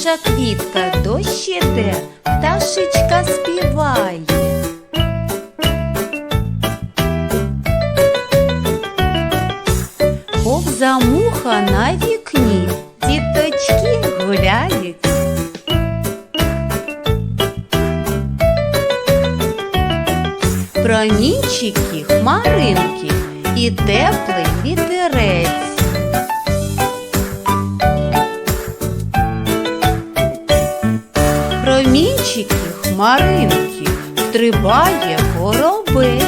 квітка дощ іде, пташечка співає. Повза муха на вікні, діточки гуляють. Промінчики, хмаринки і теплий вітерець. Промінчики, хмаринки, стрибає горобець.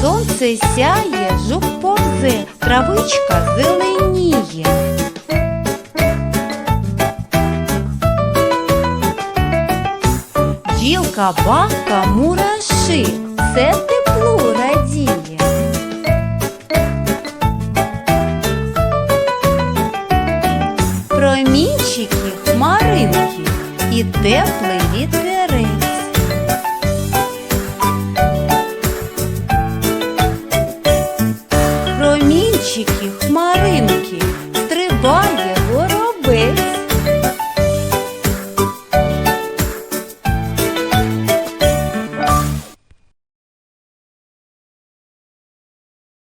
Сонце сяє, жук повзе, травичка зеленіє. Ділка, бабка, мураши, все тепло Промінчики, хмаринки і теплий вітерець. Промінчики, хмаринки